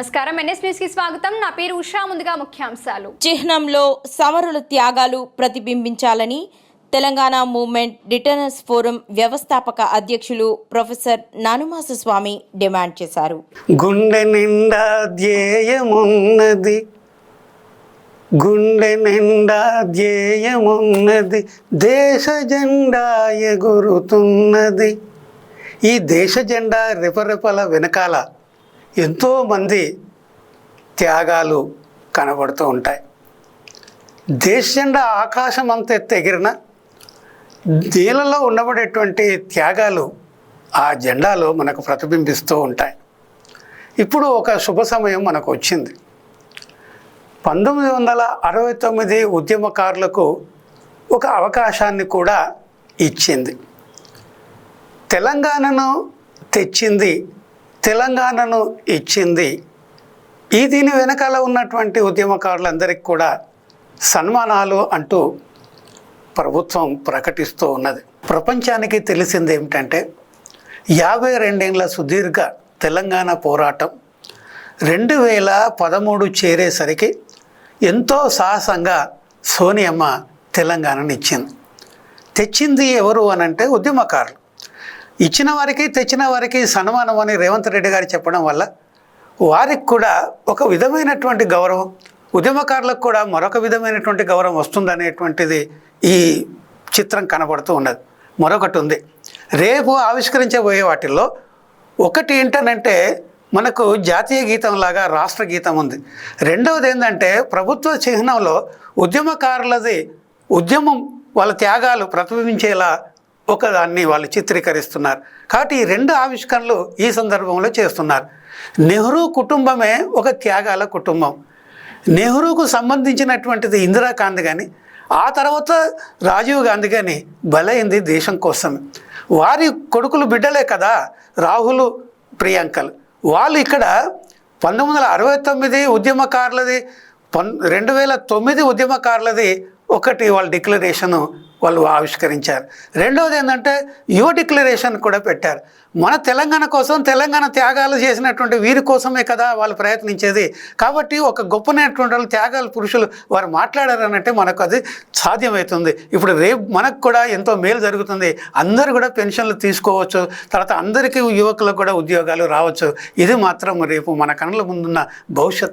నమస్కారం. ఎన్ఎస్ న్యూస్కి స్వాగతం. నా పేరు ఉషా. ముందుగా ముఖ్యాంశాలు. చిహ్నంలో సమరుల త్యాగాలు ప్రతిబింబించాలని తెలంగాణ మూవ్మెంట్ రిటర్నర్స్ ఫోరం వ్యవస్థాపక అధ్యక్షులు ప్రొఫెసర్ నానుమాస స్వామి డిమాండ్ చేశారు. గుండె నిండా ధ్యేయమున్నది. గుండె నిండా ధ్యేయమున్నది. దేశ జెండా ఎగురుతున్నది. ఈ దేశ జెండా రెపరెపల వెనకాల ఎంతోమంది త్యాగాలు కనబడుతూ ఉంటాయి. దేశ జెండా ఆకాశం అంత ఎగిరిన నీళ్ళలో ఉండబడేటువంటి త్యాగాలు ఆ జెండాలో మనకు ప్రతిబింబిస్తూ ఉంటాయి. ఇప్పుడు ఒక శుభ సమయం మనకు వచ్చింది. పంతొమ్మిది వందల అరవై తొమ్మిది ఉద్యమకారులకు ఒక అవకాశాన్ని కూడా ఇచ్చింది. తెలంగాణను తెచ్చింది తెలంగాణను ఇచ్చింది. ఈ దీని వెనకాల ఉన్నటువంటి ఉద్యమకారులందరికీ కూడా సన్మానాలు అంటూ ప్రభుత్వం ప్రకటిస్తూ ఉన్నది. ప్రపంచానికి తెలిసింది ఏమిటంటే యాభై రెండేళ్ళ సుదీర్ఘ తెలంగాణ పోరాటం రెండు వేల పదమూడు చేరేసరికి ఎంతో సాహసంగా సోనియమ్మ తెలంగాణను ఇచ్చింది. తెచ్చింది ఎవరు అని అంటే ఉద్యమకారులు. ఇచ్చిన వారికి తెచ్చిన వారికి సన్మానం అని రేవంత్ రెడ్డి గారు చెప్పడం వల్ల వారికి కూడా ఒక విధమైనటువంటి గౌరవం ఉద్యమకారులకు కూడా మరొక విధమైనటువంటి గౌరవం వస్తుందనేటువంటిది ఈ చిత్రం కనబడుతూ ఉన్నది. మరొకటి ఉంది. రేపు ఆవిష్కరించబోయే వాటిల్లో ఒకటి ఏంటనంటే మనకు జాతీయ గీతం లాగా రాష్ట్ర గీతం ఉంది. రెండవది ఏంటంటే ప్రభుత్వ చిహ్నంలో ఉద్యమకారులది ఉద్యమం వాళ్ళ త్యాగాలు ప్రతిబింబించేలా ఒకదాన్ని వాళ్ళు చిత్రీకరిస్తున్నారు. కాబట్టి ఈ రెండు ఆవిష్కరణలు ఈ సందర్భంలో చేస్తున్నారు. నెహ్రూ కుటుంబమే ఒక త్యాగాల కుటుంబం. నెహ్రూకు సంబంధించినటువంటిది ఇందిరాగాంధీ కానీ ఆ తర్వాత రాజీవ్ గాంధీ కానీ బలైంది దేశం కోసం. వారి కొడుకులు బిడ్డలే కదా రాహుల్ ప్రియాంకలు. వాళ్ళు ఇక్కడ పంతొమ్మిది వందల అరవై తొమ్మిది ఉద్యమకారులది పన్ రెండు వేల తొమ్మిది ఉద్యమకారులది ఒకటి వాళ్ళ డిక్లరేషను వాళ్ళు ఆవిష్కరించారు. రెండవది ఏంటంటే యువ డిక్లరేషన్ కూడా పెట్టారు. మన తెలంగాణ కోసం తెలంగాణ త్యాగాలు చేసినటువంటి వీరి కోసమే కదా వాళ్ళు ప్రయత్నించేది. కాబట్టి ఒక గొప్పనటువంటి వాళ్ళు త్యాగాలు పురుషులు వారు మాట్లాడారనంటే మనకు అది సాధ్యమవుతుంది. ఇప్పుడు రేపు మనకు కూడా ఎంతో మేలు జరుగుతుంది. అందరూ కూడా పెన్షన్లు తీసుకోవచ్చు. తర్వాత అందరికీ యువకులకు కూడా ఉద్యోగాలు రావచ్చు. ఇది మాత్రం రేపు మన కనుల ముందున్న భవిష్యత్